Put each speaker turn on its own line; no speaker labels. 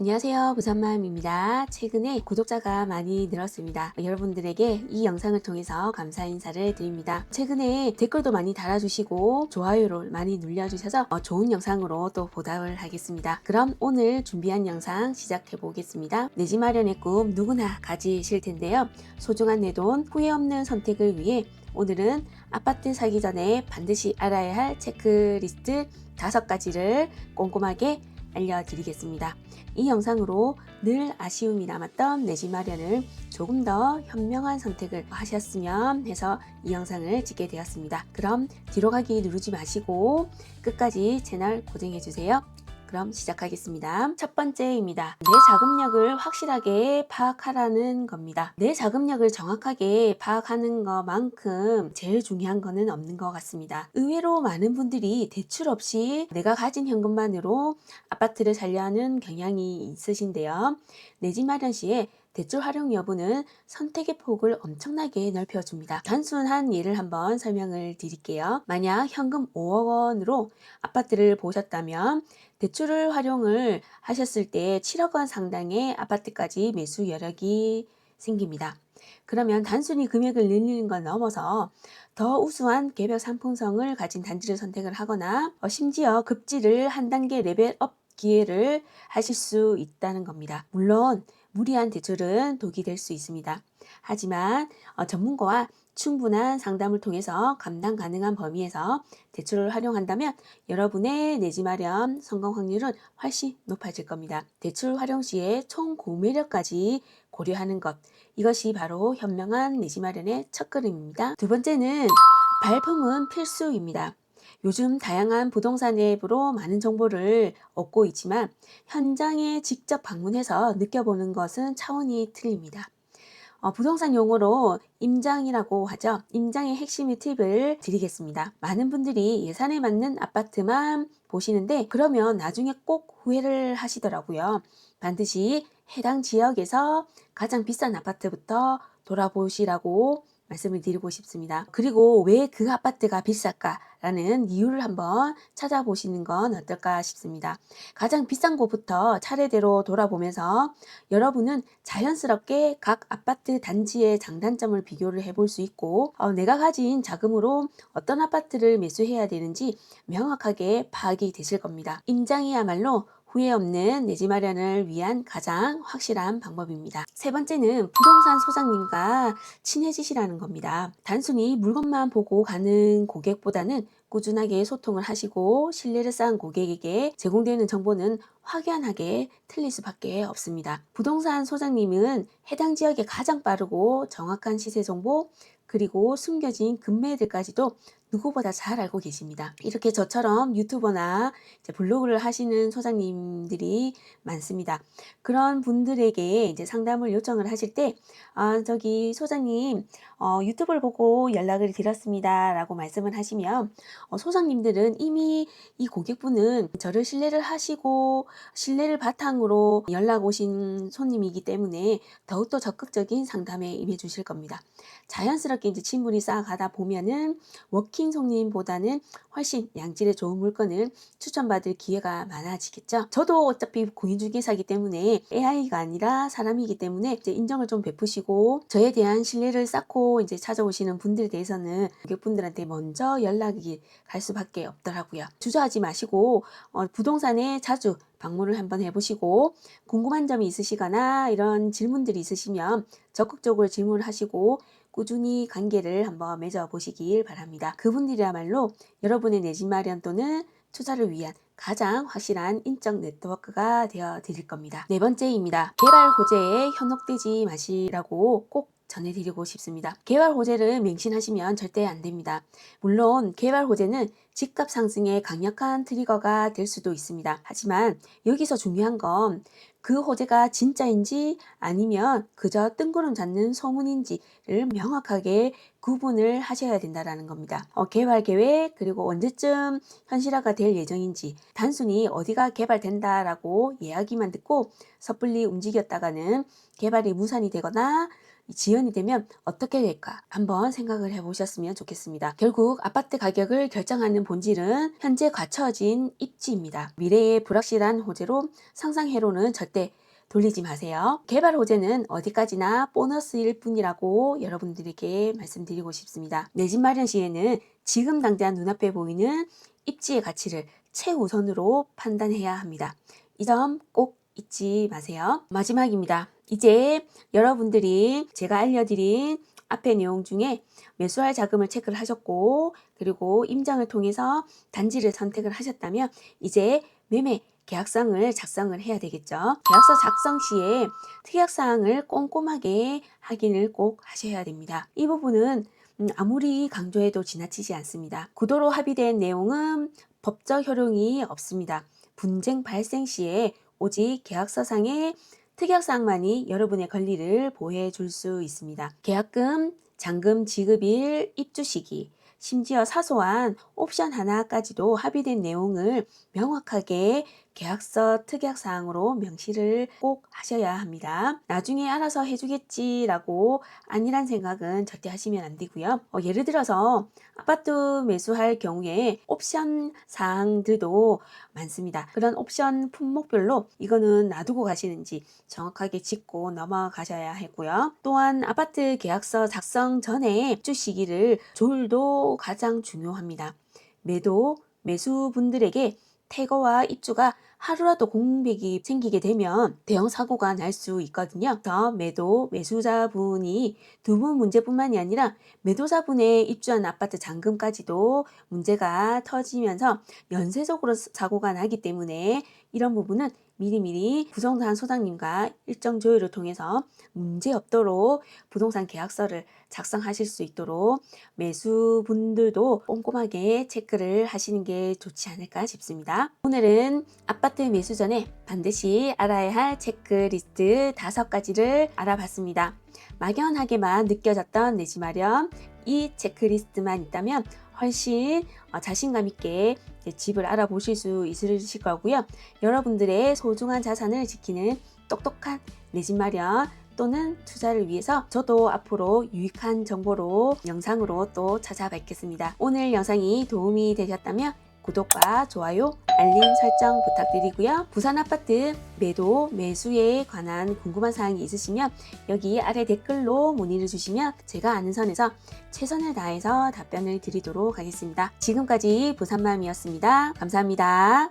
안녕하세요. 부산맘입니다. 최근에 구독자가 많이 늘었습니다. 여러분들에게 이 영상을 통해서 감사 인사를 드립니다. 최근에 댓글도 많이 달아주시고 좋아요를 많이 눌러주셔서 어, 좋은 영상으로 또 보답을 하겠습니다. 그럼 오늘 준비한 영상 시작해 보겠습니다. 내 집 마련의 꿈 누구나 가지실 텐데요. 소중한 내 돈 후회 없는 선택을 위해 오늘은 아파트 사기 전에 반드시 알아야 할 체크리스트 다섯 가지를 꼼꼼하게 알려드리겠습니다. 이 영상으로 늘 아쉬움이 남았던 내 집 마련을 조금 더 현명한 선택을 하셨으면 해서 이 영상을 찍게 되었습니다. 그럼 뒤로 가기 누르지 마시고 끝까지 채널 고정해 주세요. 그럼 시작하겠습니다. 첫 번째입니다. 내 자금력을 확실하게 파악하라는 겁니다. 내 자금력을 정확하게 파악하는 것만큼 제일 중요한 거는 없는 것 같습니다. 의외로 많은 분들이 대출 없이 내가 가진 현금만으로 아파트를 살려 하는 경향이 있으신데요. 내 집 마련 시에 대출 활용 여부는 선택의 폭을 엄청나게 넓혀줍니다. 단순한 예를 한번 설명을 드릴게요. 만약 현금 5억 원으로 아파트를 보셨다면 대출을 활용을 하셨을 때 7억 원 상당의 아파트까지 매수 여력이 생깁니다. 그러면 단순히 금액을 늘리는 건 넘어서 더 우수한 개별 상품성을 가진 단지를 선택을 하거나 어, 심지어 급지를 한 단계 레벨업 기회를 하실 수 있다는 겁니다. 물론 무리한 대출은 독이 될 수 있습니다. 하지만 어, 전문가와 충분한 상담을 통해서 감당 가능한 범위에서 대출을 활용한다면 여러분의 내지 마련 성공 확률은 훨씬 높아질 겁니다. 대출 활용 시에 총 구매력까지 고려하는 것 이것이 바로 현명한 내지 마련의 첫 걸음입니다. 두 번째는 발품은 필수입니다. 요즘 다양한 부동산 앱으로 많은 정보를 얻고 있지만 현장에 직접 방문해서 느껴보는 것은 차원이 틀립니다. 어, 부동산 용어로 임장이라고 하죠. 임장의 핵심의 팁을 드리겠습니다. 많은 분들이 예산에 맞는 아파트만 보시는데 그러면 나중에 꼭 후회를 하시더라고요. 반드시 해당 지역에서 가장 비싼 아파트부터 돌아보시라고 말씀을 드리고 싶습니다. 그리고 왜 그 아파트가 비쌀까라는 이유를 한번 찾아보시는 건 어떨까 싶습니다. 가장 비싼 곳부터 차례대로 돌아보면서 여러분은 자연스럽게 각 아파트 단지의 장단점을 비교를 해볼 수 있고 어, 내가 가진 자금으로 어떤 아파트를 매수해야 되는지 명확하게 파악이 되실 겁니다. 임장이야말로 후회 없는 내지 마련을 위한 가장 확실한 방법입니다. 세 번째는 부동산 소장님과 친해지시라는 겁니다. 단순히 물건만 보고 가는 고객보다는 꾸준하게 소통을 하시고 신뢰를 쌓은 고객에게 제공되는 정보는 확연하게 틀릴 수밖에 없습니다. 부동산 소장님은 해당 지역의 가장 빠르고 정확한 시세 정보 그리고 숨겨진 금매들까지도 누구보다 잘 알고 계십니다. 이렇게 저처럼 유튜버나 블로그를 하시는 소장님들이 많습니다. 그런 분들에게 이제 상담을 요청을 하실 때, 아, 저기 소장님, 어, 유튜브를 보고 연락을 드렸습니다. 라고 말씀을 하시면, 어, 소장님들은 이미 이 고객분은 저를 신뢰를 하시고, 신뢰를 바탕으로 연락 오신 손님이기 때문에 더욱더 적극적인 상담에 임해 주실 겁니다. 자연스럽게 이제 친분이 쌓아가다 보면은 워킹 손님보다는 훨씬 양질의 좋은 물건을 추천받을 기회가 많아지겠죠. 저도 어차피 공인중개사기 때문에 AI가 아니라 사람이기 때문에 이제 인정을 좀 베푸시고 저에 대한 신뢰를 쌓고 이제 찾아오시는 분들에 대해서는 고객분들한테 먼저 연락이 갈 수밖에 없더라고요. 주저하지 마시고 어, 부동산에 자주 방문을 한번 해보시고 궁금한 점이 있으시거나 이런 질문들이 있으시면 적극적으로 질문을 하시고 꾸준히 관계를 한번 맺어 보시길 바랍니다. 그분들이야말로 여러분의 내 집 마련 또는 투자를 위한 가장 확실한 인적 네트워크가 되어 드릴 겁니다. 네 번째입니다. 개발 호재에 현혹되지 마시라고 꼭 전해드리고 싶습니다. 개발 호재를 맹신하시면 절대 안 됩니다. 물론 개발 호재는 집값 상승의 강력한 트리거가 될 수도 있습니다. 하지만 여기서 중요한 건 그 호재가 진짜인지 아니면 그저 뜬구름 잡는 소문인지를 명확하게 구분을 하셔야 된다는 겁니다. 어, 개발 계획 그리고 언제쯤 현실화가 될 예정인지 단순히 어디가 개발된다라고 이야기만 듣고 섣불리 움직였다가는 개발이 무산이 되거나 지연이 되면 어떻게 될까 한번 생각을 해보셨으면 좋겠습니다. 결국 아파트 가격을 결정하는 본질은 현재 갖춰진 입지입니다. 미래의 불확실한 호재로 상상회로는 절대 돌리지 마세요. 개발 호재는 어디까지나 보너스일 뿐이라고 여러분들에게 말씀드리고 싶습니다. 내 집 마련 시에는 지금 당장 눈앞에 보이는 입지의 가치를 최우선으로 판단해야 합니다. 이 점 꼭 잊지 마세요. 마지막입니다. 이제 여러분들이 제가 알려드린 앞의 내용 중에 매수할 자금을 체크를 하셨고 그리고 임장을 통해서 단지를 선택을 하셨다면 이제 매매 계약서를 작성을 해야 되겠죠. 계약서 작성 시에 특약사항을 꼼꼼하게 확인을 꼭 하셔야 됩니다. 이 부분은 음, 아무리 강조해도 지나치지 않습니다. 구도로 합의된 내용은 법적 효력이 없습니다. 분쟁 발생 시에 오직 계약서상의 특약사항만이 여러분의 권리를 보호해 줄 수 있습니다. 계약금, 잔금 지급일, 입주 시기, 심지어 사소한 옵션 하나까지도 합의된 내용을 명확하게 계약서 특약사항으로 명시를 꼭 하셔야 합니다. 나중에 알아서 해주겠지라고 아니란 생각은 절대 하시면 안 되고요. 어, 예를 들어서 아파트 매수할 경우에 옵션 사항들도 많습니다. 그런 옵션 품목별로 이거는 놔두고 가시는지 정확하게 짚고 넘어가셔야 하고요. 또한 아파트 계약서 작성 전에 입주 시기를 조율도 가장 중요합니다. 매도 매수분들에게 퇴거와 입주가 하루라도 공백이 생기게 되면 대형 사고가 날 수 있거든요. 그래서 매도 매수자분이 두분 문제뿐만이 아니라 매도자분의 입주한 아파트 잔금까지도 문제가 터지면서 연쇄적으로 사고가 나기 때문에 이런 부분은 미리미리 부동산 소장님과 일정 조율을 통해서 문제 없도록 부동산 계약서를 작성하실 수 있도록 매수분들도 꼼꼼하게 체크를 하시는 게 좋지 않을까 싶습니다. 오늘은 아파트 매수 전에 반드시 알아야 할 체크리스트 다섯 가지를 알아봤습니다. 막연하게만 느껴졌던 내지 마련 이 체크리스트만 있다면 훨씬 어, 자신감 있게 집을 알아보실 수 있으실 거고요. 여러분들의 소중한 자산을 지키는 똑똑한 내 집 마련 또는 투자를 위해서 저도 앞으로 유익한 정보로 영상으로 또 찾아뵙겠습니다. 오늘 영상이 도움이 되셨다면 구독과 좋아요, 알림 설정 부탁드리고요. 부산 아파트 매도, 매수에 관한 궁금한 사항이 있으시면 여기 아래 댓글로 문의를 주시면 제가 아는 선에서 최선을 다해서 답변을 드리도록 하겠습니다. 지금까지 부산맘이었습니다. 감사합니다.